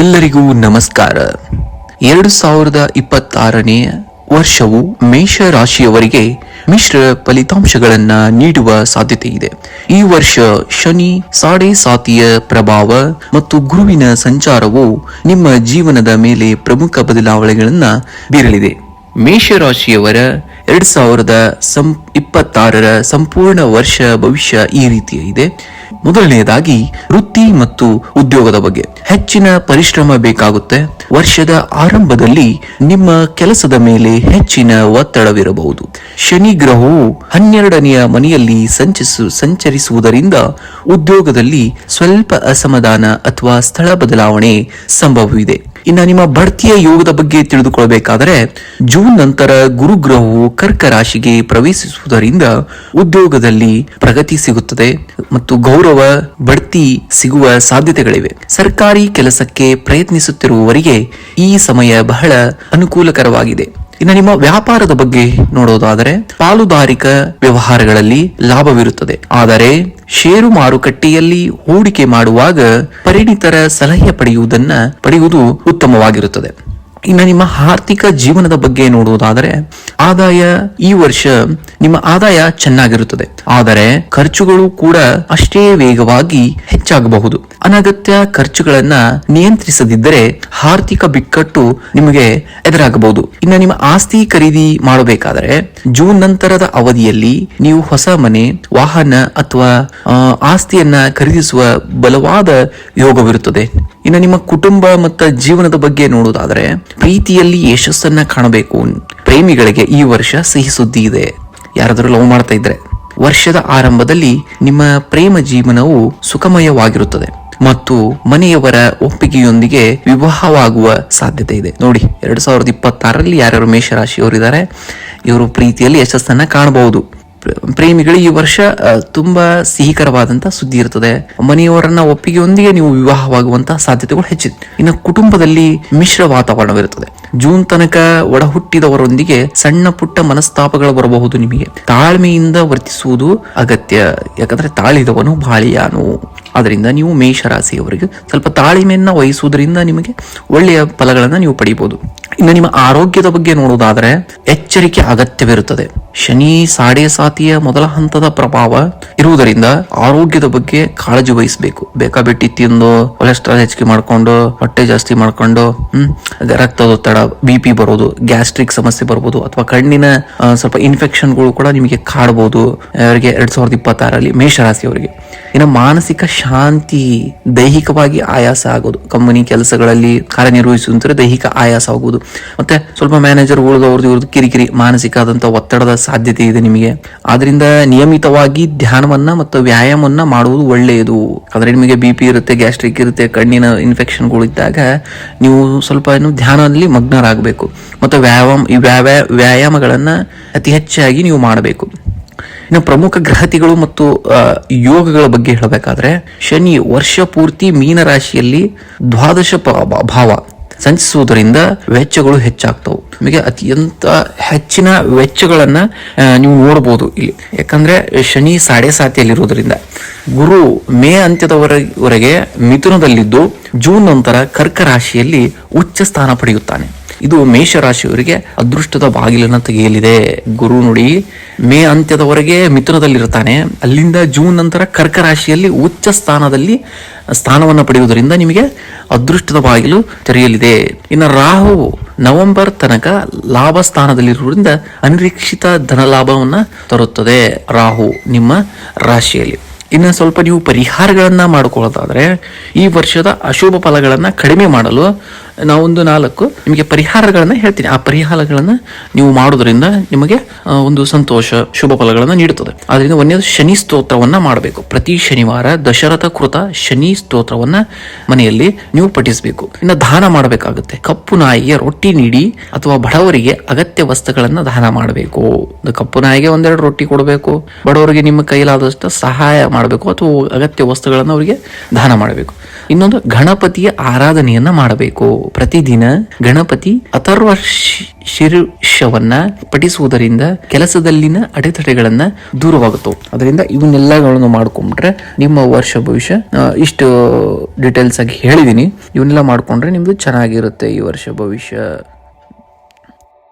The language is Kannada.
ಎಲ್ಲರಿಗೂ ನಮಸ್ಕಾರ. ಎರಡು ಸಾವಿರದ ಇಪ್ಪತ್ತಾರನೇ ವರ್ಷವು ಮೇಷ ರಾಶಿಯವರಿಗೆ ಮಿಶ್ರ ಫಲಿತಾಂಶಗಳನ್ನ ನೀಡುವ ಸಾಧ್ಯತೆ ಇದೆ. ಈ ವರ್ಷ ಶನಿ, ಸಾಡೆ ಸಾತಿಯ ಪ್ರಭಾವ ಮತ್ತು ಗುರುವಿನ ಸಂಚಾರವು ನಿಮ್ಮ ಜೀವನದ ಮೇಲೆ ಪ್ರಮುಖ ಬದಲಾವಣೆಗಳನ್ನ ಬೀರಲಿದೆ. ಮೇಷರಾಶಿಯವರ ಎರಡ್ ಸಾವಿರದ ಸಂ, ಇಪ್ಪತ್ತಾರರ ಸಂಪೂರ್ಣ ವರ್ಷ ಭವಿಷ್ಯ ಈ ರೀತಿಯ ಇದೆ. ಮೊದಲನೆಯದಾಗಿ ವೃತ್ತಿ ಮತ್ತು ಉದ್ಯೋಗದ ಬಗ್ಗೆ. ಹೆಚ್ಚಿನ ಪರಿಶ್ರಮ ಬೇಕಾಗುತ್ತೆ. ವರ್ಷದ ಆರಂಭದಲ್ಲಿ ನಿಮ್ಮ ಕೆಲಸದ ಮೇಲೆ ಹೆಚ್ಚಿನ ಒತ್ತಡವಿರಬಹುದು. ಶನಿ ಗ್ರಹವು ಹನ್ನೆರಡನೆಯ ಮನೆಯಲ್ಲಿ ಸಂಚಿಸು ಸಂಚರಿಸುವುದರಿಂದ ಉದ್ಯೋಗದಲ್ಲಿ ಸ್ವಲ್ಪ ಅಸಮಾಧಾನ ಅಥವಾ ಸ್ಥಳ ಬದಲಾವಣೆ ಸಂಭವವಿದೆ. ಇನ್ನು ನಿಮ್ಮ ಬಡ್ತಿಯ ಯೋಗದ ಬಗ್ಗೆ ತಿಳಿದುಕೊಳ್ಳಬೇಕಾದರೆ ಜೂನ್ ನಂತರ ಗುರುಗ್ರಹವು ಕರ್ಕ ರಾಶಿಗೆ ಪ್ರವೇಶಿಸುವುದರಿಂದ ಉದ್ಯೋಗದಲ್ಲಿ ಪ್ರಗತಿ ಸಿಗುತ್ತದೆ ಮತ್ತು ಗೌರವ, ಬಡ್ತಿ ಸಿಗುವ ಸಾಧ್ಯತೆಗಳಿವೆ. ಸರ್ಕಾರಿ ಕೆಲಸಕ್ಕೆ ಪ್ರಯತ್ನಿಸುತ್ತಿರುವವರಿಗೆ ಈ ಸಮಯ ಬಹಳ ಅನುಕೂಲಕರವಾಗಿದೆ. ಇನ್ನು ನಿಮ್ಮ ವ್ಯಾಪಾರದ ಬಗ್ಗೆ ನೋಡೋದಾದರೆ ಪಾಲುದಾರಿಕ ವ್ಯವಹಾರಗಳಲ್ಲಿ ಲಾಭವಿರುತ್ತದೆ. ಆದರೆ ಷೇರು ಮಾರುಕಟ್ಟೆಯಲ್ಲಿ ಹೂಡಿಕೆ ಮಾಡುವಾಗ ಪರಿಣಿತರ ಸಲಹೆ ಪಡೆಯುವುದನ್ನ ಪಡೆಯುವುದು ಉತ್ತಮವಾಗಿರುತ್ತದೆ. ಇನ್ನು ನಿಮ್ಮ ಆರ್ಥಿಕ ಜೀವನದ ಬಗ್ಗೆ ನೋಡುವುದಾದರೆ ಆದಾಯ ಈ ವರ್ಷ ನಿಮ್ಮ ಆದಾಯ ಚೆನ್ನಾಗಿರುತ್ತದೆ. ಆದರೆ ಖರ್ಚುಗಳು ಕೂಡ ಅಷ್ಟೇ ವೇಗವಾಗಿ ಹೆಚ್ಚಾಗಬಹುದು. ಅನಗತ್ಯ ಖರ್ಚುಗಳನ್ನ ನಿಯಂತ್ರಿಸದಿದ್ದರೆ ಆರ್ಥಿಕ ಬಿಕ್ಕಟ್ಟು ನಿಮಗೆ ಎದುರಾಗಬಹುದು. ಇನ್ನು ನಿಮ್ಮ ಆಸ್ತಿ ಖರೀದಿ ಮಾಡಬೇಕಾದರೆ ಜೂನ್ ನಂತರದ ಅವಧಿಯಲ್ಲಿ ನೀವು ಹೊಸ ಮನೆ, ವಾಹನ ಅಥವಾ ಆಸ್ತಿಯನ್ನ ಖರೀದಿಸುವ ಬಲವಾದ ಯೋಗವಿರುತ್ತದೆ. ಇನ್ನು ನಿಮ್ಮ ಕುಟುಂಬ ಮತ್ತು ಜೀವನದ ಬಗ್ಗೆ ನೋಡೋದಾದರೆ, ಪ್ರೀತಿಯಲ್ಲಿ ಯಶಸ್ಸನ್ನ ಕಾಣಬೇಕು. ಪ್ರೇಮಿಗಳಿಗೆ ಈ ವರ್ಷ ಸಿಹಿ ಸುದ್ದಿ ಇದೆ. ಯಾರಾದರೂ ಲವ್ ಮಾಡ್ತಾ ಇದ್ರೆ, ವರ್ಷದ ಆರಂಭದಲ್ಲಿ ನಿಮ್ಮ ಪ್ರೇಮ ಜೀವನವು ಸುಖಮಯವಾಗಿರುತ್ತದೆ ಮತ್ತು ಮನೆಯವರ ಒಪ್ಪಿಗೆಯೊಂದಿಗೆ ವಿವಾಹವಾಗುವ ಸಾಧ್ಯತೆ ಇದೆ. ನೋಡಿ, ಎರಡು ಸಾವಿರದ ಇಪ್ಪತ್ತಾರರಲ್ಲಿ ಯಾರ್ಯಾರು ಮೇಷರಾಶಿಯವರಿದ್ದಾರೆ, ಇವರು ಪ್ರೀತಿಯಲ್ಲಿ ಯಶಸ್ಸನ್ನ ಕಾಣಬಹುದು. ಪ್ರ- ಪ್ರೇಮಿಗಳಿಗೆ ಈ ವರ್ಷ ತುಂಬಾ ಸಿಹಿಕರವಾದಂತ ಸುದ್ದಿ ಇರ್ತದೆ. ಮನೆಯವರನ್ನ ಒಪ್ಪಿಗೆಯೊಂದಿಗೆ ನೀವು ವಿವಾಹವಾಗುವಂತಹ ಸಾಧ್ಯತೆಗಳು ಹೆಚ್ಚಿದೆ. ಇನ್ನು ಕುಟುಂಬದಲ್ಲಿ ಮಿಶ್ರ ವಾತಾವರಣವಿರುತ್ತದೆ ಜೂನ್ ತನಕ ಒಡ ಹುಟ್ಟಿದವರೊಂದಿಗೆ ಸಣ್ಣ ಪುಟ್ಟ ಮನಸ್ತಾಪಗಳು ಬರಬಹುದು ನಿಮಗೆ. ತಾಳ್ಮೆಯಿಂದ ವರ್ತಿಸುವುದು ಅಗತ್ಯ. ಯಾಕಂದ್ರೆ ತಾಳಿದವನು ಬಾಳಿಯಾನು ಅದರಿಂದ ನೀವು ಮೇಷರಾಶಿಯವರಿಗೆ ಸ್ವಲ್ಪ ತಾಳ್ಮೆಯನ್ನ ವಹಿಸುವುದರಿಂದ ನಿಮಗೆ ಒಳ್ಳೆಯ ಫಲಗಳನ್ನು ನೀವು ಪಡೆಯಬಹುದು ಇನ್ನು ನಿಮ್ಮ ಆರೋಗ್ಯದ ಬಗ್ಗೆ ನೋಡುವುದಾದರೆ ಎಚ್ಚರಿಕೆ ಅಗತ್ಯವಿರುತ್ತದೆ. ಶನಿ ಸಾಡೆ ಸಾತಿಯ ಮೊದಲ ಹಂತದ ಪ್ರಭಾವ ಇರುವುದರಿಂದ ಆರೋಗ್ಯದ ಬಗ್ಗೆ ಕಾಳಜಿ ವಹಿಸಬೇಕು. ಬೇಕಾಬಿಟ್ಟಿ ತಿಂದು ಕೊಲೆಸ್ಟ್ರಾಲ್ ಹೆಚ್ಚಿಗೆ ಮಾಡ್ಕೊಂಡು, ಹೊಟ್ಟೆ ಜಾಸ್ತಿ ಮಾಡ್ಕೊಂಡು, ಹ್ಮ್ ರಕ್ತದೊತ್ತಡ ಬಿ ಪಿ ಬರೋದು ಗ್ಯಾಸ್ಟ್ರಿಕ್ ಸಮಸ್ಯೆ ಬರ್ಬೋದು, ಅಥವಾ ಕಣ್ಣಿನ ಸ್ವಲ್ಪ ಇನ್ಫೆಕ್ಷನ್ಗಳು ಕೂಡ ನಿಮಗೆ ಕಾಡಬಹುದು ಅವರಿಗೆ ಎರಡ್ ಸಾವಿರದ ಇಪ್ಪತ್ತಾರಲ್ಲಿ ಮೇಷರಾಶಿಯವರಿಗೆ. ಇನ್ನು ಮಾನಸಿಕ ಶಾಂತಿ, ದೈಹಿಕವಾಗಿ ಆಯಾಸ ಆಗೋದು. ಕಂಪನಿ ಕೆಲಸಗಳಲ್ಲಿ ಕಾರ್ಯನಿರ್ವಹಿಸುವಂತ ದೈಹಿಕ ಆಯಾಸ ಆಗುವುದು ಮತ್ತೆ ಸ್ವಲ್ಪ ಮ್ಯಾನೇಜರ್ ಉಳಿದವ್ರದ್ದು ಇವ್ರದ್ದು ಕಿರಿಕಿರಿ, ಮಾನಸಿಕ ಆದಂತಹ ಒತ್ತಡದ ಸಾಧ್ಯತೆ ಇದೆ ನಿಮಗೆ. ಆದ್ರಿಂದ ನಿಯಮಿತವಾಗಿ ಧ್ಯಾನವನ್ನ ಮತ್ತು ವ್ಯಾಯಾಮವನ್ನ ಮಾಡುವುದು ಒಳ್ಳೆಯದು. ಅಂದ್ರೆ ನಿಮಗೆ ಬಿ ಪಿ ಇರುತ್ತೆ ಗ್ಯಾಸ್ಟ್ರಿಕ್ ಇರುತ್ತೆ, ಕಣ್ಣಿನ ಇನ್ಫೆಕ್ಷನ್ಗಳು ಇದ್ದಾಗ ನೀವು ಸ್ವಲ್ಪ ಏನು ಧ್ಯಾನದಲ್ಲಿ ಮಗ್ನರಾಗಬೇಕು. ಮತ್ತು ವ್ಯಾಯಾಮ ವ್ಯಾಯಾಮಗಳನ್ನ ಅತಿ ಹೆಚ್ಚಾಗಿ ನೀವು ಮಾಡಬೇಕು. ಇನ್ನು ಪ್ರಮುಖ ಗ್ರಹತಿಗಳು ಮತ್ತು ಯೋಗಗಳ ಬಗ್ಗೆ ಹೇಳಬೇಕಾದ್ರೆ ಶನಿ ವರ್ಷ ಪೂರ್ತಿ ಮೀನರಾಶಿಯಲ್ಲಿ ದ್ವಾದಶ ಪ- ಭಾವ. ಸಂಚಿಸುವುದರಿಂದ ವೆಚ್ಚಗಳು ಹೆಚ್ಚಾಗ್ತವೆ. ನಿಮಗೆ ಅತ್ಯಂತ ಹೆಚ್ಚಿನ ವೆಚ್ಚಗಳನ್ನ ನೀವು ನೋಡಬಹುದು ಇಲ್ಲಿ. ಯಾಕಂದ್ರೆ ಶನಿ ಸಾಡೆ ಸಾತಿಯಲ್ಲಿರುವುದರಿಂದ. ಗುರು ಮೇ ಅಂತ್ಯದವರೆಗೆ ಮಿಥುನದಲ್ಲಿದ್ದು ಜೂನ್ ನಂತರ ಕರ್ಕ ರಾಶಿಯಲ್ಲಿ ಉಚ್ಚ ಸ್ಥಾನ ಪಡೆಯುತ್ತಾನೆ. ಇದು ಮೇಷರಾಶಿಯವರಿಗೆ ಅದೃಷ್ಟದ ಬಾಗಿಲನ್ನು ತೆಗೆಯಲಿದೆ. ಗುರು ನುಡಿ, ಮೇ ಅಂತ್ಯದವರೆಗೆ ಮಿಥುನದಲ್ಲಿರ್ತಾನೆ. ಅಲ್ಲಿಂದ ಜೂನ್ ನಂತರ ಕರ್ಕ ರಾಶಿಯಲ್ಲಿ ಉಚ್ಚ ಸ್ಥಾನದಲ್ಲಿ ಸ್ಥಾನವನ್ನು ಪಡೆಯುವುದರಿಂದ ನಿಮಗೆ ಅದೃಷ್ಟದ ಬಾಗಿಲು ತೆರೆಯಲಿದೆ. ಇನ್ನು ರಾಹು ನವೆಂಬರ್ ತನಕ ಲಾಭ ಸ್ಥಾನದಲ್ಲಿರುವುದರಿಂದ ಅನಿರೀಕ್ಷಿತ ಧನ ಲಾಭವನ್ನ ತರುತ್ತದೆ ರಾಹು ನಿಮ್ಮ ರಾಶಿಯಲ್ಲಿ. ಇನ್ನು ಸ್ವಲ್ಪ ನೀವು ಪರಿಹಾರಗಳನ್ನು ಮಾಡಿಕೊಳ್ಳೋದಾದರೆ ಈ ವರ್ಷದ ಅಶುಭ ಫಲಗಳನ್ನು ಕಡಿಮೆ ಮಾಡಲು ನಾವೊಂದು ನಾಲ್ಕು ನಿಮಗೆ ಪರಿಹಾರಗಳನ್ನ ಹೇಳ್ತೀನಿ. ಆ ಪರಿಹಾರಗಳನ್ನ ನೀವು ಮಾಡೋದ್ರಿಂದ ನಿಮಗೆ ಒಂದು ಸಂತೋಷ, ಶುಭ ಫಲಗಳನ್ನ ನೀಡುತ್ತದೆ. ಅದರಿಂದ ಒಂದೇ ಶನಿ ಸ್ತೋತ್ರವನ್ನ ಮಾಡಬೇಕು. ಪ್ರತಿ ಶನಿವಾರ ದಶರಥ ಕೃತ ಶನಿ ಸ್ತೋತ್ರವನ್ನ ಮನೆಯಲ್ಲಿ ನೀವು ಪಠಿಸಬೇಕು. ಇನ್ನು ದಾನ ಮಾಡಬೇಕಾಗುತ್ತೆ. ಕಪ್ಪು ನಾಯಿಗೆ ರೊಟ್ಟಿ ನೀಡಿ ಅಥವಾ ಬಡವರಿಗೆ ಅಗತ್ಯ ವಸ್ತುಗಳನ್ನ ದಾನ ಮಾಡಬೇಕು. ಕಪ್ಪು ನಾಯಿಗೆ ಒಂದೆರಡು ರೊಟ್ಟಿ ಕೊಡಬೇಕು. ಬಡವರಿಗೆ ನಿಮ್ಮ ಕೈಲಾದಷ್ಟು ಸಹಾಯ ಮಾಡಬೇಕು ಅಥವಾ ಅಗತ್ಯ ವಸ್ತುಗಳನ್ನು ಅವರಿಗೆ ದಾನ ಮಾಡಬೇಕು. ಇನ್ನೊಂದು ಗಣಪತಿಯ ಆರಾಧನೆಯನ್ನ ಮಾಡಬೇಕು. ಪ್ರತಿದಿನ ಗಣಪತಿ ಅಥರ್ವ ಶೀರ್ಷವನ್ನ ಪಠಿಸುವುದರಿಂದ ಕೆಲಸದಲ್ಲಿನ ಅಡೆತಡೆಗಳನ್ನ ದೂರವಾಗುತ್ತವೆ. ಅದರಿಂದ ಇವನ್ನೆಲ್ಲಗಳನ್ನು ಮಾಡ್ಕೊಂಡ್ರೆ ನಿಮ್ಮ ವರ್ಷ ಭವಿಷ್ಯ ಇಷ್ಟು ಡೀಟೇಲ್ಸ್ ಆಗಿ ಹೇಳಿದೀನಿ. ಇವನ್ನೆಲ್ಲ ಮಾಡ್ಕೊಂಡ್ರೆ ನಿಮ್ದು ಚೆನ್ನಾಗಿರುತ್ತೆ ಈ ವರ್ಷ ಭವಿಷ್ಯ.